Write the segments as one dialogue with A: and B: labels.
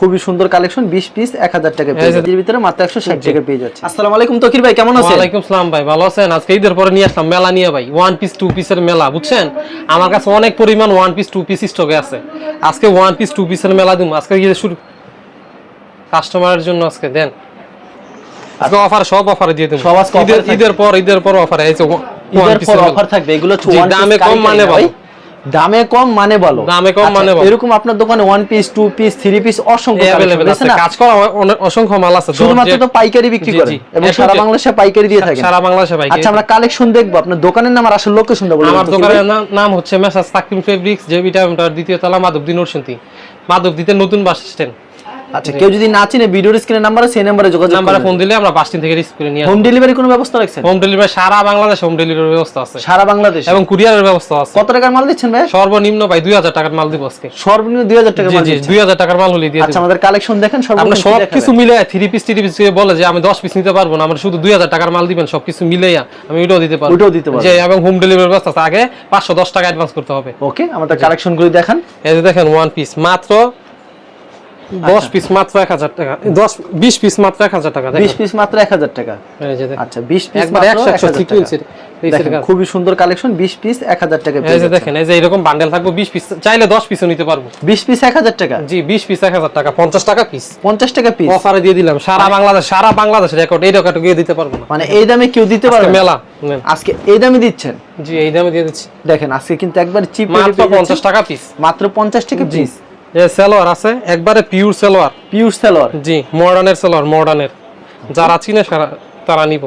A: খুবই সুন্দর collection 20 piece 1000 টাকা পেয়ে যাচ্ছে। এর ভিতরে মাত্র 160 টাকা পেয়ে যাচ্ছে। আসসালামু আলাইকুম তকির ভাই কেমন আছেন?
B: ওয়ালাইকুম সালাম ভাই ভালো আছেন? আজকে ঈদের পরে নিয়ে আসলাম মেলা নিয়ে ভাই ওয়ান পিস টু পিসের মেলা বুঝছেন? আমার কাছে অনেক পরিমাণ ওয়ান পিস টু পিস স্টকে আছে। আজকে ওয়ান পিস টু পিসের মেলা দিম। আজকে ঈদের শুরু কাস্টমারের জন্য আজকে দেন। আজকে অফার সব অফারে দিয়ে দেবো
A: সব আজকে
B: ঈদের ঈদের পর ঈদের পর অফারে এই যে ওয়ান
A: ঈদের পর অফার থাকবে এগুলো
B: দামে কম মানে
A: ভাই। দামে কম মানে বলো?
B: দামে কম মানে বলো।
A: এরকম আপনার দোকানে one piece two piece three piece অসংখ্য
B: আছে। কাজ করা অনেক অসংখ্য মাল আছে।
A: শুধুমাত্র তো পাইকারি বিক্রি
B: করে
A: এবং সারা বাংলাদেশে পাইকারি দিয়ে থাকে
B: সারা বাংলাদেশে পাইকারি।
A: আচ্ছা আমরা কালেকশন দেখব। আপনার দোকানের নাম আর আসল লোকেশনটা বলুন
B: আমার? দোকানের নাম- হচ্ছে মেসাজ তাকিম ফেব্রিক্স জেবিটা দ্বিতীয় তলা মাধবদী নরসিংদী। মাধবদীতে নতুন বাস স্ট্যান্ড
A: আচ্ছা কেউ যদি না চিনে ভিডিওর স্ক্রিনের নাম্বারে সেই নাম্বারে যোগাযোগ
B: নাম্বারে ফোন দিলে আমরা বাস স্ট্যান্ড থেকে রিসিভ করে নিয়ে
A: হোম ডেলিভারি কোনো ব্যবস্থা রাখছেন?
B: হোম ডেলিভারি সারা বাংলাদেশে হোম ডেলিভারির ব্যবস্থা আছে।
A: সারা বাংলাদেশ?
B: এবং কুরিয়ারের ব্যবস্থা আছে।
A: কত টাকার মাল দিচ্ছেন ভাই
B: সর্বনিম্ন ভাই দুই হাজার টাকার মাল দিব আজকে।
A: সর্বনিম্ন দুই হাজার টাকার
B: জি
A: মাল
B: জি
A: দিচ্ছেন।
B: দুই হাজার টাকার মাল হলে দিয়ে
A: আচ্ছা আমাদের কালেকশন দেখেন
B: আমরা
A: সর্বনিম্ন
B: সব কিছু? মিলে থ্রি পিস থ্রি পিস বলে যে আমি দশ পিস নিতে পারব না আমরা শুধু দুই হাজার টাকার মাল দিবেন সব কিছু মিলেইয়া আমি ওইটাও দিতে পারব।
A: ওইটাও দিতে পারবেন।
B: যে এবং হোম ডেলিভারি ব্যবস্থা আছে। আগে পাঁচশো দশ টাকা অ্যাডভান্স করতে হবে।
A: ওকে আমাদের কালেকশন গুলি দেখান।
B: এই যে দেখেন ওয়ান পিস মাত্র দশ পিস মাত্র এক হাজার টাকা। দশ বিশ পিস মাত্র এক হাজার টাকা
A: বিশ
B: দেখেন।
A: পিস মাত্র এক হাজার টাকা। আচ্ছা বিশ পিস
B: একবার
A: মাত্র
B: একশো
A: এক
B: একশো
A: হাজার টাকা
B: সিকুয়েন্সের
A: দেখেন, খুবই সুন্দর কালেকশন বিশ পিস এক হাজার টাকা
B: এই যে দেখেন এই যে এরকম বান্ডেল থাকবে বিশ পিস চাইলে দশ পিসও নিতে পারব।
A: বিশ পিস এক হাজার টাকা?
B: জি বিশ পিস এক হাজার টাকা পঞ্চাশ টাকা পিস
A: পঞ্চাশ টাকা পিস
B: অফারে দিয়ে দিলাম সারা বাংলাদেশ সারা বাংলাদেশ রেকর্ড এই রেকর্ড গিয়ে দিতে পারব
A: মানে এই দামে কেউ দিতে পারবে
B: মেলা
A: আজকে এই দামে দিচ্ছেন?
B: জি এই দামে দিয়ে দিচ্ছি।
A: দেখেন আজকে কিন্তু একবার চিপ
B: মাত্র পঞ্চাশ টাকা পিস
A: মাত্র পঞ্চাশ টাকা পিস
B: এ সেলোয়ার আছে একবারে পিওর সেলোয়ার।
A: পিউর সেলোয়ার?
B: জি মডার্নের সেলোয়ার মডার্নের যারা চিনে সারা তারা নিব।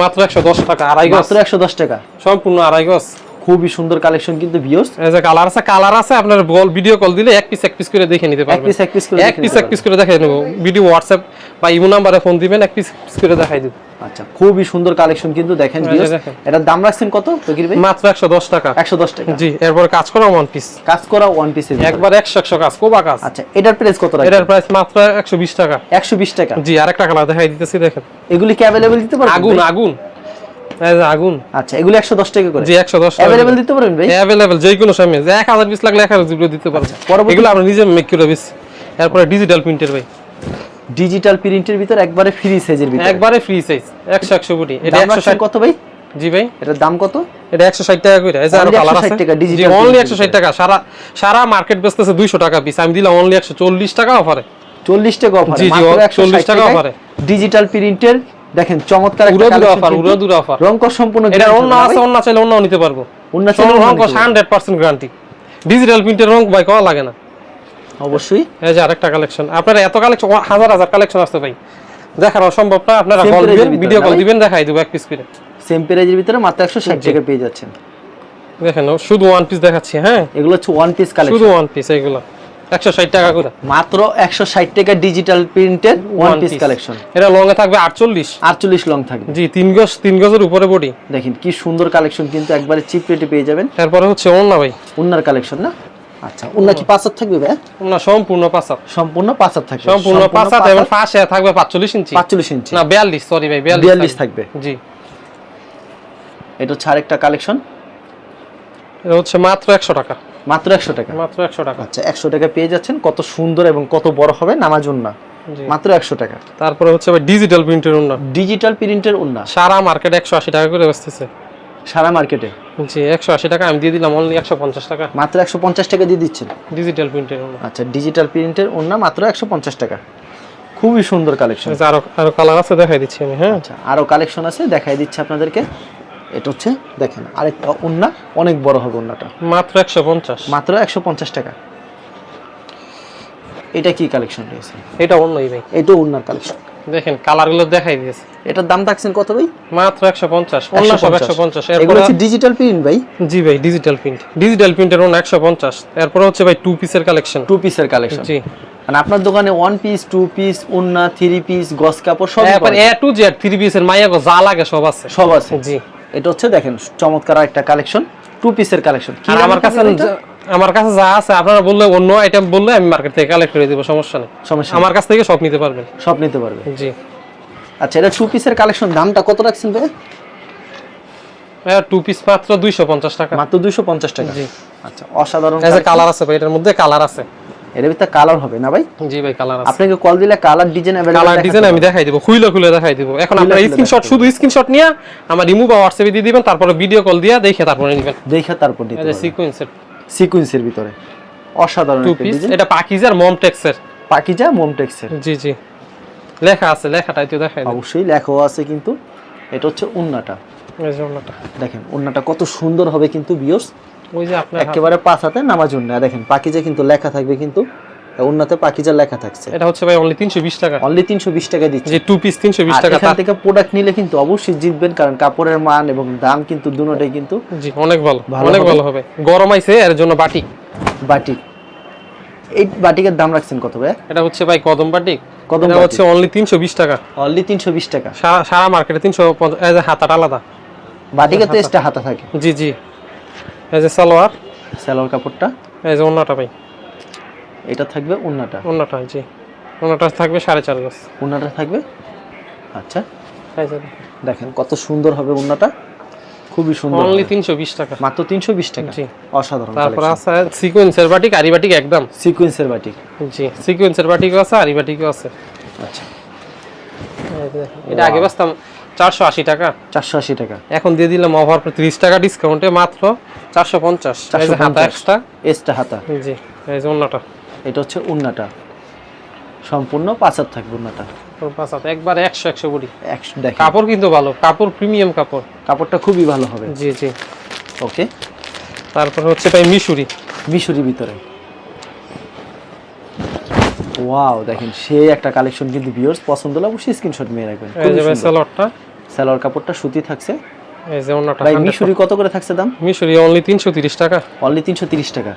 B: মাত্র একশো দশ টাকা আড়াই
A: মাত্র একশো দশ টাকা।
B: সম্পূর্ণ আড়াই গজ।
A: খুবই সুন্দর কালেকশন কিন্তু ভিউস
B: এই যে কালার আছে কালার আছে আপনার বল ভিডিও কল দিলে এক পিস এক পিস করে দেখে নিতে পারবেন।
A: piece এক piece করে
B: এক পিস এক পিস করে দেখে নেব ভিডিও হোয়াটসঅ্যাপ বা ইমো নাম্বারে ফোন দিবেন এক পিস পিস করে দেখাই দিব।
A: আচ্ছা খুবই সুন্দর কালেকশন কিন্তু দেখেন ভিউস এটার দাম রাখছেন কত তকির ভাই?
B: মাত্র একশো দশ টাকা।
A: একশো দশ টাকা।
B: জি এরপর কাজ করা ওয়ান পিস
A: কাজ করা ওয়ান পিসের
B: একবার একশো একশো কাজ কোবা কাজ।
A: আচ্ছা এটার প্রাইস কত রাখছেন?
B: এটার প্রাইস মাত্র একশো বিশ টাকা।
A: একশো বিশ টাকা।
B: জি আরেকটা কালার দেখাই দিতেছি দেখেন।
A: এগুলি কি অ্যাভেলেবেল দিতে পারবেন
B: আগুন আগুন। আগুন।
A: আচ্ছা এগুলি একশো দশ টাকা করে।
B: জি একশো দশ
A: অ্যাভেলেবেল দিতে পারবেন ভাই?
B: অ্যাভেলেবেল যে কোনো সময়। যে এক হাজার পিস লাগলে এক হাজার দিতে পারবেন। এগুলো আমরা নিজে মেক করে বেশি এরপরে ডিজিটাল প্রিন্টের ভাই।
A: ডিজিটাল প্রিন্টের ভিতর একবারে ফ্রি সাইজের ভিতর।
B: একবারে ফ্রি সাইজ একশো একশো কোটি। এটা
A: কত ভাই?
B: জি ভাই।
A: এটার দাম কত?
B: এটা একশো ষাট টাকা করে। এই যে
A: আরও
B: কালার আছে।
A: টাকা,
B: জি অনলি টাকা। সারা সারা মার্কেট বেচতেছে দুইশো টাকা পিস আমি দিলাম অনলি একশো চল্লিশ টাকা অফারে
A: চল্লিশ টাকা অফার
B: জি, জি, ও 40 টাকা offer-এ।
A: ডিজিটাল প্রিন্টের দেখেন চমৎকার একটা
B: অফার
A: কিন্তু।
B: উড়ো দুরা অফার
A: রং কস সম্পূর্ণ
B: এটা অন্য আছে অন্য চাইলে অন্য নিতে পারব।
A: অন্য চাইলে অন্য
B: রং
A: নিতে পারব।
B: হান্ড্রেড পার্সেন্ট গ্যারান্টি ডিজিটাল প্রিন্টের রং ভাই করা লাগে না।
A: অবশ্যই।
B: এই যে আরেকটা কালেকশন আপনার এত কালেকশন হাজার হাজার কালেকশন আসতে ভাই দেখানো সম্ভব না আপনারা কল দিবেন ভিডিও কল দিবেন দেখাই দেবো এক পিস করে।
A: সেম প্রাইজের ভিতরে মাত্র একশো ষাট টাকা পেয়ে যাচ্ছেন।
B: দেখেন শুধু ওয়ান পিস দেখাচ্ছি হ্যাঁ?
A: এগুলো হচ্ছে ওয়ান পিস কালেকশন শুধু
B: ওয়ান পিস এগুলো একশো ষাট টাকা করে।
A: মাত্র একশো ষাট টাকা ডিজিটাল প্রিন্টের ওয়ান পিস কালেকশন
B: এটা লং এ থাকবে আটচল্লিশ।
A: আটচল্লিশ লং থাকবে।
B: জি তিন গজ তিন গজের উপরে বডি
A: দেখেন কি সুন্দর কালেকশন কিন্তু একবারে চিপ রেটে পেয়ে যাবেন।
B: তারপরে হচ্ছে অন্য ভাই।
A: উন্নার কালেকশন না? আচ্ছা উন্না কি পাঁচার থাকবে ভাই?
B: অন্য সম্পূর্ণ পাঁচাত
A: সম্পূর্ণ পাঁচার থাকবে।
B: সম্পূর্ণ পাঁচাত এবং পাশে থাকবে পাঁচচল্লিশ ইঞ্চি।
A: পাঁচচল্লিশ ইঞ্চি।
B: না বিয়াল্লিশ সরি ভাই
A: বিয়াল্লিশ
B: বিয়াল্লিশ
A: থাকবে।
B: জি।
A: এটা হচ্ছে আরেকটা কালেকশন
B: এটা হচ্ছে মাত্র একশো টাকা।
A: মাত্র একশো টাকা।
B: মাত্র একশো টাকা।
A: আচ্ছা একশো টাকা পেয়ে যাচ্ছেন। কত সুন্দর এবং কত বড় হবে নামাজ উন্না মাত্র একশো টাকা।
B: তারপরে হচ্ছে ডিজিটাল প্রিন্টের অন্য
A: ডিজিটাল প্রিন্টের উন্না।
B: সারা মার্কেট একশো আশি টাকা করে বসতেছে
A: সারা মার্কেটে
B: জি একশো আশি টাকা আমি দিয়ে দিলাম অনলি একশো পঞ্চাশ টাকা।
A: মাত্র একশো পঞ্চাশ টাকা দিয়ে দিচ্ছেন?
B: ডিজিটাল প্রিন্টের
A: আচ্ছা ডিজিটাল প্রিন্টের উন্না মাত্র একশো পঞ্চাশ টাকা। খুবই সুন্দর কালেকশন
B: আরও আরও কালার আছে দেখাই দিচ্ছি আমি হ্যাঁ।
A: আচ্ছা আরও কালেকশন আছে দেখাই দিচ্ছি আপনাদেরকে। এটা হচ্ছে দেখেন আরেকটা উন্না অনেক বড় হবে উন্নাটা।
B: মাত্র একশো পঞ্চাশ।
A: মাত্র একশো পঞ্চাশ টাকা। এটা কি কালেকশন রয়েছে?
B: এটা অন্যই ভাই
A: এইটা উন্নার কালেকশন
B: দেখেন কালারগুলো দেখাই দিয়েছে।
A: এটার দাম থাকছেন কত ভাই?
B: মাত্র একশো পঞ্চাশ। অন্য সব একশো পঞ্চাশ। এরপরে
A: হচ্ছে ডিজিটাল প্রিন্ট ভাই।
B: জি ভাই ডিজিটাল প্রিন্ট ডিজিটাল প্রিন্টের একশো পঞ্চাশ। এরপরে হচ্ছে ভাই টু পিসের কালেকশন
A: টু পিসের কালেকশন
B: জি।
A: মানে আপনার দোকানে ওয়ান পিস টু পিস উন্না থ্রি পিস গস কাপড় সব
B: এ টু জেড থ্রি পিসের মাইয়া গো যা লাগে সব আছে।
A: সব আছে।
B: জি।
A: এটা হচ্ছে দেখেন চমৎকার একটা কালেকশন টু পিসের কালেকশন
B: আর আমার কাছে আমার কাছে যা আছে আপনারা বললে অন্য আইটেম বললে আমি মার্কেট থেকে কালেক্ট করে দিব সমস্যা নেই।
A: সমস্যা
B: আমার কাছ থেকে সব নিতে পারবেন।
A: সব নিতে পারবে
B: জি।
A: আচ্ছা এটা টু পিসের কালেকশন দামটা কত রাখছেন ভাই
B: টু পিস মাত্র দুইশো পঞ্চাশ টাকা।
A: মাত্র দুইশো পঞ্চাশ টাকা।
B: জি।
A: আচ্ছা অসাধারণ
B: কালার আছে ভাই এটার মধ্যে কালার আছে।
A: এর ভিতরে কালার হবে না ভাই?
B: জি ভাই কালার আছে।
A: আপনাকে কল দিলে কালার ডিজাইন
B: কালার ডিজাইন আমি দেখাই দিব খুইলে খুলে দেখাই দিব। এখন আপনারা স্ক্রিনশট শুধু স্ক্রিনশট নিয়ে আমার রিমুভ বা হোয়াটসঅ্যাপে দিয়ে দিবেন তারপরে ভিডিও কল দিয়ে দেখে তারপরে নেবেন।
A: দেখে তারপর দিতে
B: যে সিকোয়েন্সের
A: সিকোয়েন্সের ভিতরে। অসাধারণ একটা ডিজাইন
B: এটা পাকিজার মমটেক্সের
A: পাকিজা মোমটেক্সের
B: জি জি। লেখা আছে লেখাটাই তো দেখাই
A: অবশ্যই লেখাও আছে কিন্তু এটা হচ্ছে উন্নাটা।
B: এই যে ওনাটা
A: দেখেন উন্নাটা কত সুন্দর হবে কিন্তু বিয়স
B: ওই যে আপনার
A: একেবারে পাঁচ হাতে নামাজ উন্না দেখেন পাকিজা কিন্তু লেখা থাকবে কিন্তু উন্নাতে পাকিজা লেখা থাকছে।
B: এটা হচ্ছে ভাই অনলি 320 টাকা।
A: অনলি তিনশো বিশ টাকা দিচ্ছে।
B: যে টু পিস 320
A: আর
B: টাকা
A: এখান থেকে প্রোডাক্ট নিলে কিন্তু অবশ্যই জিতবেন কারণ কাপড়ের মান এবং দাম কিন্তু দুটোটাই কিন্তু
B: জি অনেক ভালো। অনেক ভালো হবে। গরম আইছে এর জন্য বাটিক
A: বাটিক এই বাটিকের দাম রাখছেন কত ভাই?
B: এটা হচ্ছে ভাই কদম বাটিক
A: কদম
B: হচ্ছে অনলি 320 টাকা।
A: অনলি তিনশো বিশ টাকা।
B: সারা মার্কেটে 350 এই হাতাটা আলাদা।
A: বাটিকের তো এক্সট্রা হাতা থাকে।
B: জি জি। এই যে সালোয়ার।
A: সালোয়ার কাপড়টা?
B: এই যে ওন্নাটা ভাই।
A: এটা থাকবে উন্নাটা
B: ওন্নাটা জি। ওন্নাটা থাকবে সাড়ে চার গজ।
A: উন্নাটা থাকবে? আচ্ছা। দেখেন। কত সুন্দর হবে উন্নাটা খুবই সুন্দর
B: অনলি
A: হবে।
B: 320 টাকা।
A: মাত্র তিনশো বিশ টাকা?
B: জি।
A: অসাধারণ
B: তারপর আছে সিকোয়েন্সের বাটিক আরি বাটিক একদম।
A: সিকোয়েন্সের বাটিক
B: জি সিকোয়েন্সের বাটিকও আছে আরি বাটিকও আছে।
A: আচ্ছা।
B: এটা আগে বাসতাম চারশো আশি টাকা।
A: চারশো আশি টাকা।
B: এখন দিয়ে দিলাম ওভার ত্রিশ টাকা ডিসকাউন্টে মাত্র চারশো পঞ্চাশ। হাতা
A: 450
B: এক্সট্রা
A: এক্সট্রা হাতা
B: জি এই যে অন্যটা
A: এটা হচ্ছে উন্নাটা। সম্পূর্ণ পাঁচার থাকবে উন্নাটা।
B: একবার একশো একশো বড়ি।
A: একশো
B: কাপড় কিন্তু ভালো। কাপড় প্রিমিয়াম কাপড়।
A: কাপড়টা খুবই ভালো হবে।
B: জি জি।
A: ওকে।
B: তারপর হচ্ছে ভাই মিশুরি।
A: মিশরি ভিতরে। ওয়াও দেখেন সেই একটা কালেকশন কিন্তু ভিউয়ার্স পছন্দ হলে অবশ্যই স্ক্রিনশট নিয়ে রাখবেন।
B: এই যে সালোয়ারটা
A: সালোয়ার কাপড়টা সুতি থাকছে।
B: এই যে অন্যটা
A: ভাই মিশরি কত করে থাকছে দাম?
B: মিশুরি অনলি তিনশো তিরিশ টাকা।
A: অনলি তিনশো তিরিশ টাকা।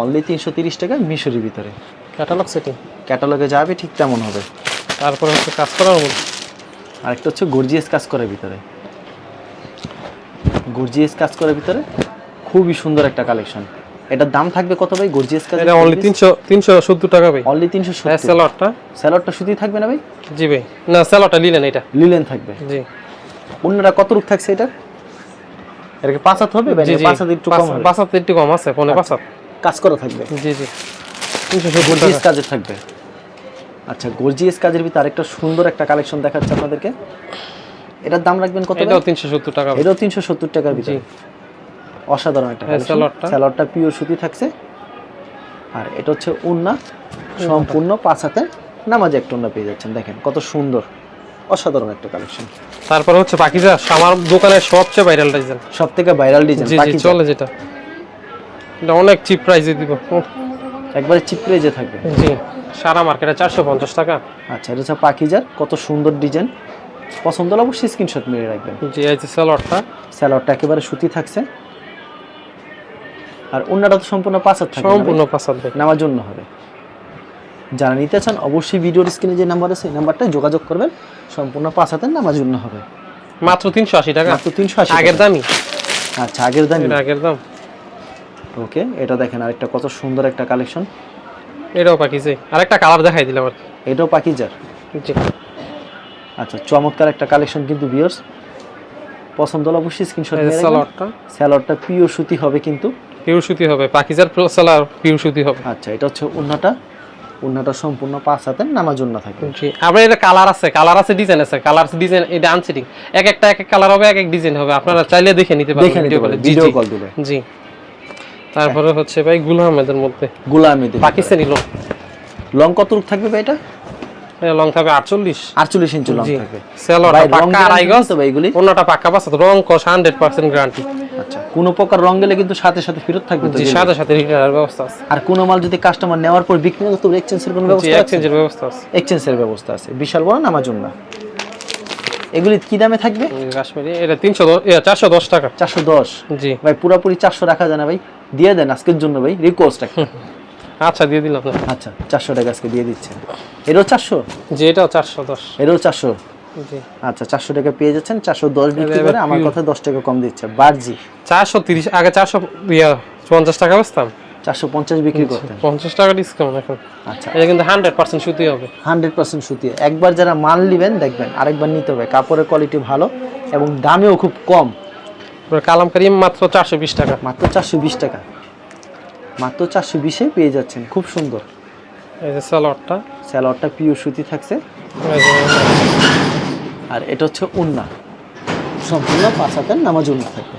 A: অনলি তিনশো তিরিশ টাকা মিশরির ভিতরে।
B: ক্যাটালগ সেটিং
A: ক্যাটালগে যাবে ঠিক তেমন হবে।
B: তারপরে হচ্ছে কাজ করার মধ্যে
A: আরেকটা হচ্ছে গর্জিয়াস কাজ করার ভিতরে। গর্জিয়াস কাজ করার ভিতরে খুবই সুন্দর একটা কালেকশন এটার দাম থাকবে কত ভাই? গর্জিয়াস কাজ
B: এটা অনলি তিনশো তিনশো সত্তর টাকা ভাই।
A: অনলি তিনশো
B: এই সালোয়ারটা
A: স্যালোয়ারটা সুতি থাকবে না ভাই?
B: জি ভাই। না সালোয়ারটা নিলেন এটা।
A: লিলেন থাকবে।
B: জি।
A: অন্যরা কত রূপ থাকছে এটা এটাকে পাঁচ হাত হবে
B: জি জি।
A: পাঁচ একটু কম হবে।
B: পাঁচ হাত একটু কম আছে পনেরো পাঁচ হাত।
A: কাজ করা থাকবে।
B: জি জি। তিনশো সত্তর
A: গর্জিয়াস
B: টাকা।
A: কাজের থাকবে। আচ্ছা গর্জিয়াস কাজের ভিতরে আরেকটা সুন্দর একটা কালেকশন দেখাচ্ছে আপনাদেরকে। এটার দাম রাখবেন কত
B: এটাও তিনশো সত্তর টাকা।
A: এটাও তিনশো সত্তর টাকার ভিতরে। অসাধারণ একটা। স্যালোয়ারটা পিওর সুতি থাকছে। আর এটা হচ্ছে উন্না। সম্পূর্ণ পাঁচ হাতে নামাজে একটা উন্না পেয়ে যাচ্ছেন। দেখেন কত সুন্দর অসাধারণ একটা কালেকশন
B: তারপরে হচ্ছে পাকিজা আমার দোকানের সবচেয়ে ভাইরাল ডিজাইন
A: সব থেকে ভাইরাল ডিজাইন
B: জি চলে যেটা। এটা অনেক চিপ প্রাইসে দিব।
A: একবারে চিপ রেজে থাকবে।
B: জি সারা মার্কেটে চারশো পঞ্চাশ টাকা।
A: আচ্ছা এটা হচ্ছে পাখিজার কত সুন্দর ডিজাইন পছন্দ হলে অবশ্যই স্ক্রিনশট মেরে রাখবেন।
B: জি এই যে সালোয়ারটা
A: স্যালোয়ারটা একেবারে সুতি থাকছে। আর অন্যটা তো সম্পূর্ণ পাঁচ হাত থাকবে
B: সম্পূর্ণ পাঁচাত
A: নেওয়ার জন্য হবে। যারা নিতে চান অবশ্যই ভিডিওর স্ক্রিনে যে নাম্বার আছে এই নাম্বারটায় যোগাযোগ করবেন। সম্পূর্ণ পাঁচ হাতের নামার জন্য হবে।
B: মাত্র তিনশো আশি টাকা?
A: মাত্র তিনশো আশি
B: আগের। দামই?
A: আচ্ছা আগের দাম
B: আগের দাম।
A: ওকে এটা দেখেন আরেকটা কত সুন্দর একটা কালেকশন
B: এটাও পাকিজে। আরেকটা কালার দেখাই দিলাম আর।
A: এটাও পাকিজার।
B: জি।
A: আচ্ছা চমৎকার একটা কালেকশন কিন্তু বিয়ার্স পছন্দ হলে অবশ্যই স্ক্রিনশট নিয়ে রাখবেন। স্যালোয়ারটা পিওর সুতি হবে কিন্তু।
B: সুতি হবে পাকিজার সালোয়ার পিউর সুতি হবে।
A: আচ্ছা এটা হচ্ছে উন্নাটা। উন্নাটা সম্পূর্ণ পাঁচ হাতের নামার জন্য থাকবে।
B: জি আবার এটা কালার আছে কালার আছে ডিজাইন আছে কালার ডিজাইন এটা আনসিটিং এক একটা এক এক কালার হবে এক এক ডিজাইন হবে আপনারা চাইলে দেখে নিতে পারবেন ভিডিও কলে
A: পারেন ভিডিও কল দিলে
B: জি তারপরে হচ্ছে ভাই গুল আহমেদের মধ্যে।
A: গোলামিতে
B: পাকিস্তানি লং
A: লং কত রূপ থাকবে ভাই এটা?
B: লং থাকবে আটচল্লিশ।
A: আটচল্লিশ ইঞ্চি লং থাকবে
B: সেলর
A: ভাই,
B: পাক্কা আড়াই গজ।
A: তো ভাই এগুলি?
B: অন্যটা পাক্কা পাঁচ রং হান্ড্রেড পার্সেন্ট গ্যারান্টি
A: আচ্ছা কোনো প্রকার রং গেলে কিন্তু সাথে সাথে ফেরত থাকবে
B: জি সাথে সাথে রিটার্নের ব্যবস্থা আছে।
A: আর কোনো মাল যদি কাস্টমার নেওয়ার পর বিক্রি হলে তো এক্সচেঞ্জের কোনো ব্যবস্থা আছে?
B: এক্সচেঞ্জের ব্যবস্থা আছে।
A: এক্সচেঞ্জের ব্যবস্থা আছে। বিশাল বড় নামার জন্য এগুলি কি দামে থাকবে?
B: কাশ্মীরি এটা তিনশো চারশো দশ টাকা।
A: চারশো দশ?
B: জি।
A: ভাই পুরাপুরি চারশো রাখা যায় না ভাই। দিয়ে দেন আজকের জন্য ভাই রিকোয়েস্ট
B: আচ্ছা দিয়ে দিলাম।
A: আচ্ছা চারশো টাকা আজকে দিয়ে দিচ্ছেন। এটাও চারশো?
B: জি এটাও চারশো দশ।
A: এটাও চারশো? আচ্ছা চারশো টাকা পেয়ে যাচ্ছেন চারশো দশ বিক্রি করে আমার। কথা দশ টাকা কম দিচ্ছে। বার্জি।
B: চারশো তিরিশ আগে চারশো পঞ্চাশ টাকা বেচতাম।
A: চারশো পঞ্চাশ বিক্রি করতেন।
B: পঞ্চাশ টাকা ডিসকাউন্ট এখন।
A: আচ্ছা।
B: এটা কিন্তু হান্ড্রেড পার্সেন্ট সুতি হবে।
A: হান্ড্রেড পার্সেন্ট সুতি। একবার যারা মাল নেবেন দেখবেন আরেকবার নিতে হবে। কাপড়ের কোয়ালিটি ভালো এবং দামেও খুব কম।
B: কালামকারি মাত্র চারশো বিশ টাকা।
A: মাত্র চারশো বিশ টাকা। মাত্র চারশো বিশে পেয়ে যাচ্ছেন। খুব সুন্দর।
B: এই যে সালোয়ারটা
A: স্যালোয়ারটা পিওর সুতি থাকছে। আর এটা হচ্ছে উন্না। সম্পূর্ণ পাঁচ হাতের নামাজ উন্না থাকবে।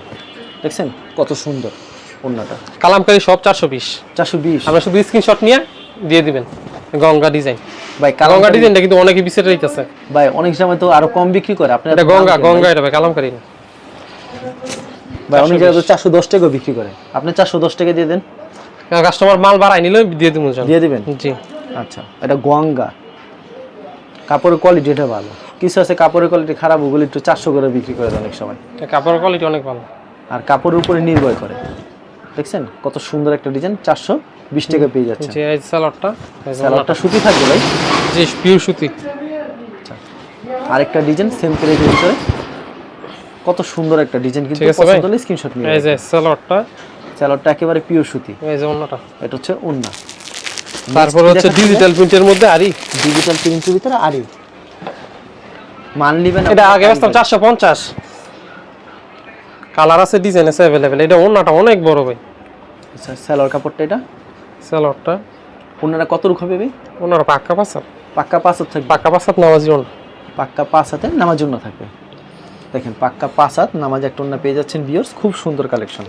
A: দেখছেন? কত সুন্দর উন্নাটা।
B: কালামকারি সব চারশো বিশ।
A: চারশো বিশ।
B: আমরা শুধু স্ক্রিনশট নিয়ে দিয়ে দিবেন। গঙ্গা ডিজাইন
A: ভাই
B: গঙ্গা ডিজাইনটা কিন্তু অনেকে পিছিয়ে রেখেছে
A: ভাই অনেক সময় তো আরও কম বিক্রি করে। আপনার
B: এটা গঙ্গা গঙ্গা এটা ভাই কালামকারি না।
A: ভাই অনেক জায়গায় তো চারশো দশ টাকা বিক্রি করে। আপনি চারশো দশ টাকা দিয়ে দেন।
B: কাস্টমার মাল বাড়াই নিলে দিয়ে দিব
A: দিয়ে দিবেন?
B: জি।
A: আচ্ছা এটা গঙ্গা। কাপড়ের কোয়ালিটিটা ভালো। কিছু আছে কাপড়ের কোয়ালিটি খারাপ ওগুলো একটু চারশো করে বিক্রি করে অনেক সময়।
B: কাপড়ের কোয়ালিটি অনেক ভালো।
A: আর কাপড়ের উপরে নির্ভর করে। দেখছেন? কত সুন্দর একটা ডিজাইন চারশো বিশ টাকা পেয়ে যাচ্ছে।
B: যে সালোয়ারটা
A: স্যালাডটা সুতি থাকবে ভাই?
B: জি পিওর সুতি।
A: আরেকটা ডিজাইন সেম প্রাইসের ভিতরে। কত সুন্দর একটা ডিজাইন কিন্তু পছন্দ হলে স্ক্রিনশট নিয়ে
B: এই যে সালোয়ারটা
A: স্যালাডটা একেবারে পিওর সুতি।
B: এই যে অন্যটা
A: এটা হচ্ছে উন্না
B: তারপর হচ্ছে ডিজিটাল প্রিন্টের মধ্যে আরি
A: ডিজিটাল প্রিন্টের ভিতরে আরি মান নিবেন
B: এটা আগে আসতাম চারশো পঞ্চাশ। কালার আছে ডিজাইন আছে অ্যাভেলেবেল এটা অন্যটা অনেক বড় ভাই।
A: আচ্ছা স্যালোয়ার কাপড়টা এটা?
B: সালোয়ারটা
A: উন্নাটা কত রুখ হবে ভাই?
B: ওনারা পাক্কা পাসার
A: পাক্কা পাঁচ হাত থাকবে?
B: পাক্কা পাসার নামাজি অন্য
A: পাক্কা পাঁচ হাতে নামাজ জন্য থাকবে। দেখেন পাক্কা পাঁচ হাত নামাজ একটা উন্না পেয়ে যাচ্ছেন বিয়ার্স খুব সুন্দর কালেকশন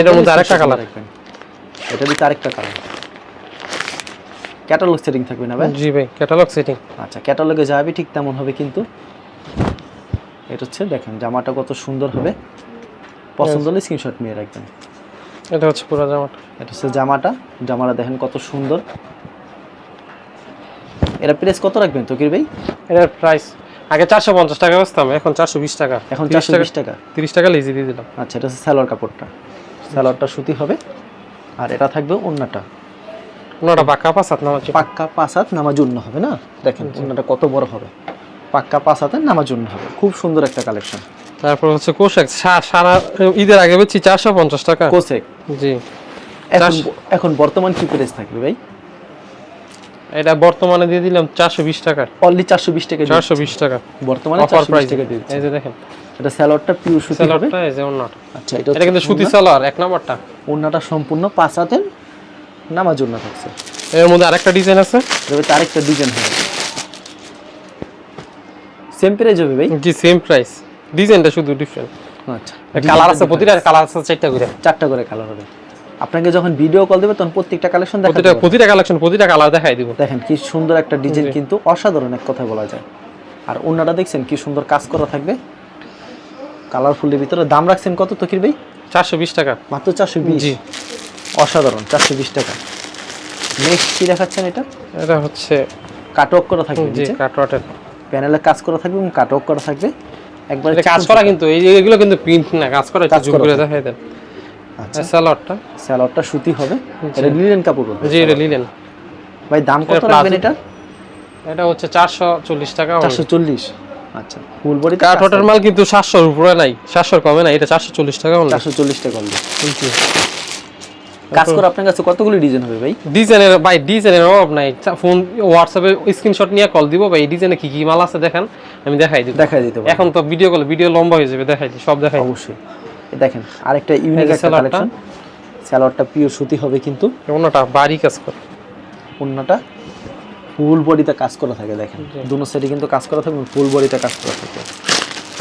B: এটার মধ্যে আরেকটা কালার
A: রাখবেন। এটা দিতে আরেকটা কালার ক্যাটালগ সেটিং থাকবে না ভাই?
B: জি ভাই ক্যাটালগ সেটিং
A: আচ্ছা ক্যাটালগে যাবে ঠিক তেমন হবে কিন্তু। এটা হচ্ছে দেখেন জামাটা কত সুন্দর হবে। পছন্দ হলে স্ক্রিনশট নিয়ে রাখবেন।
B: এটা হচ্ছে পুরো জামাটা।
A: এটা হচ্ছে জামাটা। জামাটা দেখেন কত সুন্দর। এটা প্রেস কত রাখবেন তকির ভাই?
B: এটার প্রাইস আগে চারশো পঞ্চাশ টাকা বেচতাম এখন চারশো বিশ টাকা।
A: এখন
B: 30
A: চারশো বিশ টাকা।
B: তিরিশ টাকা লেজি দিয়ে দিলাম।
A: আচ্ছা এটা হচ্ছে স্যালোয়ার কাপড়টা। স্যালোয়ারটা সুতি হবে। আর এটা থাকবে অন্যটা
B: ওনারা পাক্কা পাসার নামাজি
A: পাক্কা পাঁচ হাত নামাজ উন্ন হবে না? দেখেন অন্যটা কত বড় হবে। পাক্কা পাঁচ হাতের নামাজ উন্ন হবে। খুব সুন্দর একটা কালেকশন।
B: তারপর হচ্ছে কোশেক সারা ঈদের আগে বেচছি চারশো পঞ্চাশ টাকা।
A: কোশেক
B: জি।
A: এখন এখন বর্তমান কি প্রেস থাকবে ভাই?
B: এটা বর্তমানে দিয়ে দিলাম চারশো বিশ টাকা।
A: অনলি চারশো বিশ টাকা
B: চারশো বিশ টাকা।
A: বর্তমানে চারশো বিশ টাকা দিয়ে।
B: এই যে দেখেন।
A: এটা স্যালোয়ারটা পিওর সুতি
B: এই যে অন্যটা
A: আচ্ছা এটা
B: এটা কিন্তু সুতি সালোয়ার এক নাম্বারটা।
A: ওন্নাটা সম্পূর্ণ পাঁচ হাতের নামাজ উন্ন থাকছে।
B: এর মধ্যে আরেকটা ডিজাইন আছে?
A: তবে তার একটা ডিজাইন হবে। সেম প্রাইস হবে ভাই?
B: জি সেম প্রাইস ডিজাইনটা শুধু ডিফারেন্ট
A: আচ্ছা
B: কালার আছে প্রতিটা কালার আছে চারটা করে।
A: চারটা করে কালার হবে। আপনাকে যখন ভিডিও কল দেবে তখন প্রত্যেকটা কালেকশন
B: প্রতিটা প্রতিটা কালেকশন প্রতিটা কালার দেখাই দিব।
A: দেখেন কি সুন্দর একটা ডিজাইন কিন্তু অসাধারণ এক কথা বলা যায়। আর ওনাটা দেখছেন কি সুন্দর কাজ করা থাকবে। কালারফুলের ভিতরে দাম রাখছেন কত তকির ভাই?
B: চারশো বিশ টাকা।
A: মাত্র চারশো বিশ? অসাধারণ চারশো বিশ টাকা। নেক্সট কি দেখাচ্ছেন এটা?
B: এটা হচ্ছে
A: কাটওয়ার্ক করা থাকবে
B: জি
A: প্যানেলে কাজ করা থাকবে এবং কাটওয়ার্ক করা থাকবে। একবার
B: কাজ করা কিন্তু এই এগুলো কিন্তু প্রিন্ট না কাজ করা
A: কাজ করে
B: দেখাই দেন।
A: আচ্ছা।
B: স্যালাডটা
A: স্যালোয়ারটা। সুতি হবে। এটা লিলেন কাপড় হবে।
B: জি এটা নিলেন
A: ভাই দাম কত রাখবেন এটা?
B: এটা হচ্ছে চারশো চল্লিশ টাকা।
A: চারশো চল্লিশ। আচ্ছা ফুল বডি
B: কাটওয়াটের মাল কিন্তু সাতশোর উপরে নাই সাতশোর কমে নাই এটা চারশো চল্লিশ টাকা only।
A: চারশো চল্লিশ টাকা করলে কাজ করে আপনার কাছে কতগুলো ডিজাইন হবে ভাই?
B: ডিজাইনের ভাই ডিজাইনের অভাব নাই। ফোন হোয়াটসঅ্যাপে স্ক্রিনশট নিয়ে কল দিব ভাই এই ডিজাইনে কি কি মাল আছে দেখেন আমি দেখাই দিব
A: দেখা দিতে
B: এখন তো ভিডিও কল ভিডিও লম্বা হয়ে যাবে দেখাই সব দেখাই
A: অবশ্যই। দেখেন আরেকটা ইউনিক একটা কালেকশন স্যালোয়ারটা পিওর সুতি হবে কিন্তু।
B: অন্যটা বাড়ি কাজ করে।
A: অন্যটা ফুল বডিতে কাজ করা থাকে দেখেন। দুনো সাইডে কিন্তু কাজ করা থাকে ফুল বডিতে কাজ করা থাকে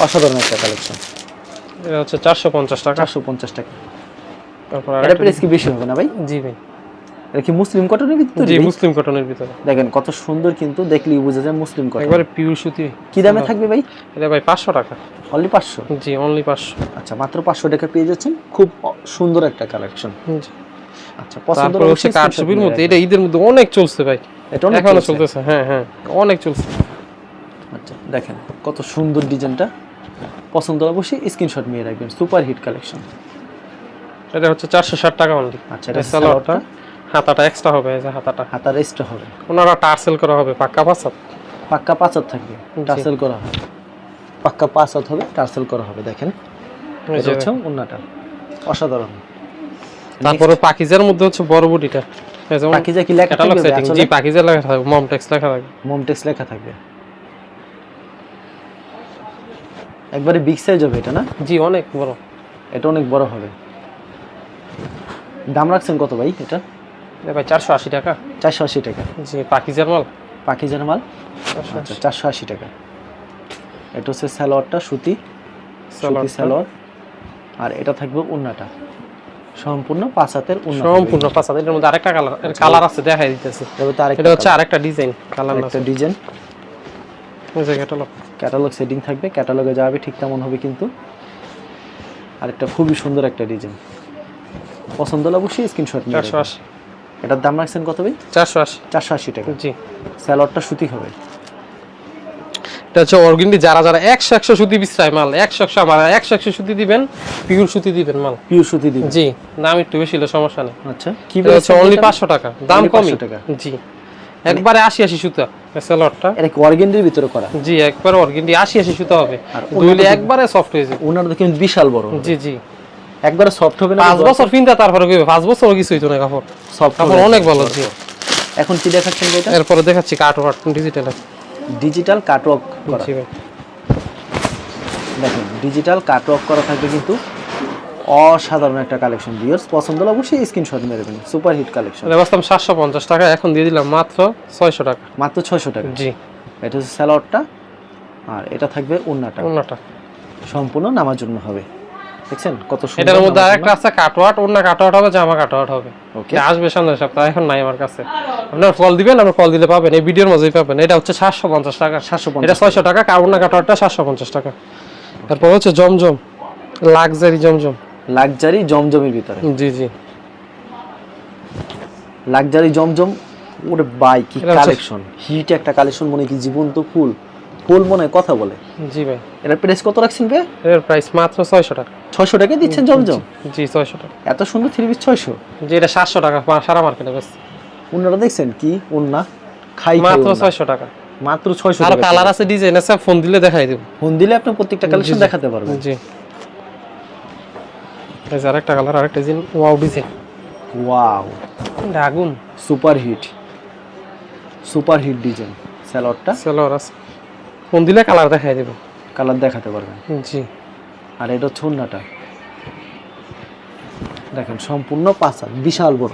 A: অসাধারণ একটা কালেকশন
B: এটা হচ্ছে চারশো পঞ্চাশ টাকা।
A: চারশো পঞ্চাশ টাকা।
B: তারপর
A: এটা প্রাইস কি বেশি হবে না ভাই?
B: জি ভাই।
A: এটা কি মুসলিম কটনের ভিতরে
B: জি মুসলিম কটনের ভিতরে।
A: দেখেন কত সুন্দর কিন্তু দেখলেই বোঝা যায় মুসলিম কটন
B: একবারে পিওর সুতি।
A: কি দামে থাকবে ভাই?
B: এটা ভাই পাঁচশো টাকা।
A: অনলি পাঁচশো?
B: জি অনলি পাঁচশো।
A: আচ্ছা মাত্র পাঁচশো টাকা পেয়ে যাচ্ছেন। খুব সুন্দর একটা কালেকশন
B: জি।
A: আচ্ছা পছন্দ
B: হচ্ছে
A: screenshot
B: মধ্যে এটা ঈদের মধ্যে অনেক চলছে ভাই।
A: এটা অনেক এখনও
B: চলতেছে হ্যাঁ হ্যাঁ অনেক চলছে।
A: আচ্ছা দেখেন কত সুন্দর ডিজাইনটা। পছন্দ হলে অবশ্যই স্ক্রিনশট নিয়ে রাখবেন সুপার হিট কালেকশন।
B: এটা হচ্ছে চারশো ষাট টাকা অনলি
A: আচ্ছা, এটা
B: সালোয়ারটা। হাতাটা এক্সট্রা হবে এই যে হাতাটা।
A: হাতা রেস্টটা হবে।
B: ওনারা টার্সেল করা হবে পাক্কা পাঁচাত
A: পাক্কা পাঁচ হাত থাকবে টার্সেল করা হবে। পাক্কা পাঁচ হাত হবে টার্সেল করা হবে দেখেন। এটা হচ্ছে অন্যটা অসাধারণ।
B: তারপরে পাকিজার মধ্যে হচ্ছে বড় যেমন
A: পাকিজা কি লেখা থাকবে
B: জি পাকিজা লেখা থাকবে মম টেক্স লেখা থাকবে।
A: মমটেক্স লেখা থাকবে। একবারে বিগ সাইজ হবে এটা না?
B: জি অনেক বড়।
A: এটা অনেক বড় হবে। দাম রাখছেন কত ভাই এটা?
B: ভাই চারশো আশি টাকা।
A: চারশো আশি টাকা।
B: জি পাকিজার মাল।
A: পাখিজার মাল? আচ্ছা চারশো আশি টাকা। এটা হচ্ছে স্যালোয়ারটা সুতি। সুতি। স্যালোয়ার। আর এটা থাকবে উন্নাটা সম্পূর্ণ পাঁচ হাতের উন্না
B: সম্পূর্ণ পাঁচ হাজার এটার মধ্যে আরেকটা কালার কালার আছে দেখাই দিতেছি। এটা হচ্ছে আরেকটা ডিজাইন কালার
A: একটা ডিজাইন
B: ক্যাটালগ
A: ক্যাটালগ সেটিং থাকবে ক্যাটালগে যাবে ঠিক তেমন হবে কিন্তু। আরেকটা খুবই সুন্দর একটা ডিজাইন পছন্দ হলে অবশ্যই স্ক্রিনশট নিয়ে
B: চারশো আশি।
A: এটার দাম রাখছেন কত ভাই?
B: চারশো আশি।
A: চারশো আশি টাকা।
B: জি।
A: স্যালোয়ারটা সুতি হবে।
B: এটা হচ্ছে অর্গিন্ডি যারা যারা একশো একশো সুতি বিছরায় মাল একশো একশো আমার একশো একশো সুতি দিবেন পিওর সুতি দিবেন মাল।
A: পিওর সুতি দিবে
B: জি দাম একটু বেশি হলে সমস্যা নেই।
A: আচ্ছা কি
B: হচ্ছে অনলি পাঁচশো টাকা দাম কমই।
A: টাকা।
B: জি একবারে আশি আশি সুতা স্যালোয়ারটা
A: এটা অর্গেন্ডির ভিতরে করা?
B: জি একবারে অর্গিন্ডি আশি আশি সুতা হবে। দুইলে একবারে সফট হয়ে যাবে।
A: ওনার কিন্তু বিশাল বড়।
B: জি জি।
A: একবারে সফট হবে না
B: পাঁচ বছর তারপরে কি হবে? পাঁচ বছর কিছু হইতো না কাপড়।
A: সফট
B: কাপড় অনেক ভালো জি।
A: এখন কি দেখাচ্ছেন এটা
B: এরপরে দেখাচ্ছি কাট ডিজিটাল
A: ডিজিটাল কাটওয়ার্ক করা। দেখেন ডিজিটাল কাটওয়ার্ক করা থাকবে কিন্তু অসাধারণ একটা কালেকশন ভিউয়ার্স পছন্দ হলে অবশ্যই স্ক্রিনশট মেরে দেবেন সুপার হিট কালেকশন
B: বাস্তব সাতশো পঞ্চাশ টাকা এখন দিয়ে দিলাম মাত্র ছয়শো টাকা।
A: মাত্র ছয়শো টাকা।
B: জি।
A: এটা হচ্ছে স্যালোয়ারটা আর এটা থাকবে ওন্নাটা
B: অন্যটা
A: সম্পূর্ণ নামার জন্য হবে। দেখছেন কত সুন্দর
B: এটার মধ্যে আরেকটা আছে কাটওয়াট অন্য কাটওয়াট হবে জামা কাটওয়াট হবে।
A: ওকে
B: আসবে সামনের সপ্তাহে এখন নাই আমার কাছে। আপনার কল দিবেন আপনার কল দিলে পাবেন। এই ভিডিওর মধ্যেই পাবেন। এটা হচ্ছে সাতশো পঞ্চাশ টাকা।
A: সাতশো
B: এটা ছয়শো টাকা কাউন্না কাটওয়াটটা সাতশো পঞ্চাশ টাকা। তারপর হচ্ছে জমজম লাক্সারি জমজম।
A: লাক্সারি জমজমের ভিতরে।
B: জি জি।
A: লাক্সারি জমজম ওরে বাই কি কালেকশন হিট একটা কালেকশন মনে কি জীবন্ত ফুল। ফুল মনে কথা বলে।
B: জি ভাই।
A: এটা প্রাইস কত রাখছেন বে
B: এর প্রাইস মাত্র ছয়শো টাকা।
A: ছয়শো টাকা দিচ্ছেন জমজম?
B: জি ছয়শো টাকা।
A: এত সুন্দর থ্রি পিস ছয়শো।
B: জি এটা সাতশো টাকা সারা মার্কেটে বেশ
A: ওনারা দেখছেন? কি ওন্না খাই
B: মাত্র
A: ওন্না।
B: ছয়শো টাকা।
A: মাত্র ছয়শো
B: আরও
A: টাকা
B: কালার আছে ডিজাইন আছে ফোন দিলে দেখাই দেবো।
A: ফোন দিলে আপনি প্রত্যেকটা কালেকশন। দেখাতে পারবেন।
B: জি। এই যে আরেকটা কালার আরেকটা ডিজাইন ওয়াও ডিজাইন
A: ওয়াও
B: আগুন
A: super hit super hit design স্যালোয়ারটা
B: সেলোয়ার আছে। ফোন দিলে কালার দেখাই দেবো।
A: কালার দেখাতে পারবেন।
B: জি।
A: আর এটা হচ্ছে ওন্নাটা দেখেন সম্পূর্ণ পাঁচা বিশাল বড়।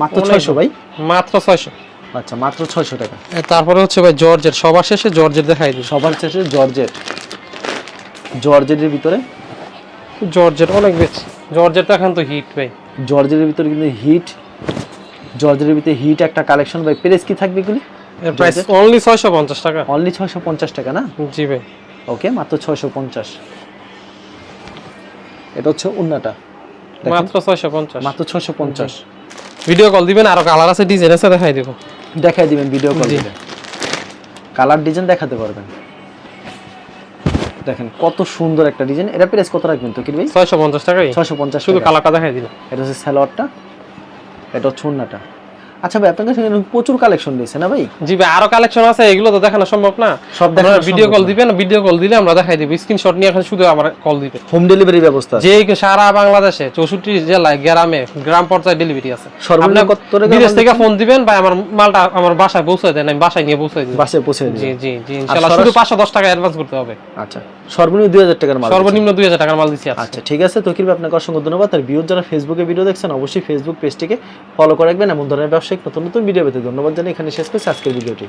A: মাত্র
B: অনেক
A: ছয়শো ভাই?
B: মাত্র ছয়শো।
A: আচ্ছা মাত্র ছয়শো টাকা।
B: তারপরে হচ্ছে ভাই জর্জের সবার শেষে জর্জের দেখাই দিই।
A: সবার শেষে জর্জেট। জর্জেটের ভিতরে?
B: জর্জের অনেক বেশি। জর্জের তো এখন তো হিট ভাই।
A: জর্জেটের ভিতরে কিন্তু হিট। জর্জেটের ভিতরে হিট একটা কালেকশন ভাই। প্রেস কি থাকবে এগুলি?
B: এর প্রাইস অনলি ছয়শো পঞ্চাশ টাকা।
A: অনলি ছয়শো পঞ্চাশ টাকা না?
B: জি ভাই।
A: ওকে মাত্র ছয়শো পঞ্চাশ। এটা হচ্ছে উন্নাটা।
B: মাত্র ছয়শো পঞ্চাশ।
A: মাত্র ছয়শো পঞ্চাশ।
B: ভিডিও কল দিবেন আর কালার আছে ডিজাইন আছে দেখাই দেবো।
A: দেখাই দিবেন ভিডিও কল দিবেন। কালার ডিজাইন দেখাতে পারবেন। দেখেন কত সুন্দর একটা ডিজাইন এটা প্রাইস কত রাখবেন তো কি ভাই
B: ছয়শো পঞ্চাশ টাকাই।
A: ছয়শো পঞ্চাশ
B: শুধু কালারটা দেখাই দিলাম।
A: এটা হচ্ছে স্যালোয়ারটা এটা হচ্ছে আচ্ছা ভাই আপনার কাছে প্রচুর কালেকশন দিয়েছে না ভাই?
B: জি ভাই আরও কালেকশন আছে এগুলো তো দেখানো সম্ভব না।
A: সব দেখানো
B: ভিডিও কল দিবেন ভিডিও কল দিলে আমরা দেখাই দিব। স্ক্রিনশট নিয়ে এখন শুধু আমার কল
A: হোম ডেলিভারি ব্যবস্থা
B: যে সারা বাংলাদেশে চৌষট্টি জেলায় গ্রামে গ্রাম পর্যায়ে ডেলিভারি আছে।
A: সর্বনিম্ন কত
B: বিদেশ থেকে ফোন দিবেন ভাই আমার মালটা আমার বাসায় পৌঁছে দেন আমি বাসায় নিয়ে পৌঁছে দিই
A: বাসে পৌঁছে
B: জি জি জি ইনশাআল্লাহ শুধু পাঁচশো দশ টাকা অ্যাডভান্স করতে হবে।
A: আচ্ছা সর্বনিম্ন দুই হাজার টাকার মাল
B: সর্বনিম্ন দুই হাজার টাকার মাল দিচ্ছি
A: আচ্ছা ঠিক আছে তকির ভাই আপনাকে অসংখ্য ধন্যবাদ। আর যারা ফেসবুকে ভিডিও দেখছেন অবশ্যই ফেসবুক পেজটিকে ফলো করে রাখবেন। এমন ধরনের ব্যবসায়িক নতুন নতুন ভিডিও পেতে। ধন্যবাদ জানিয়ে এখানে শেষ করছি আজকের ভিডিওটি।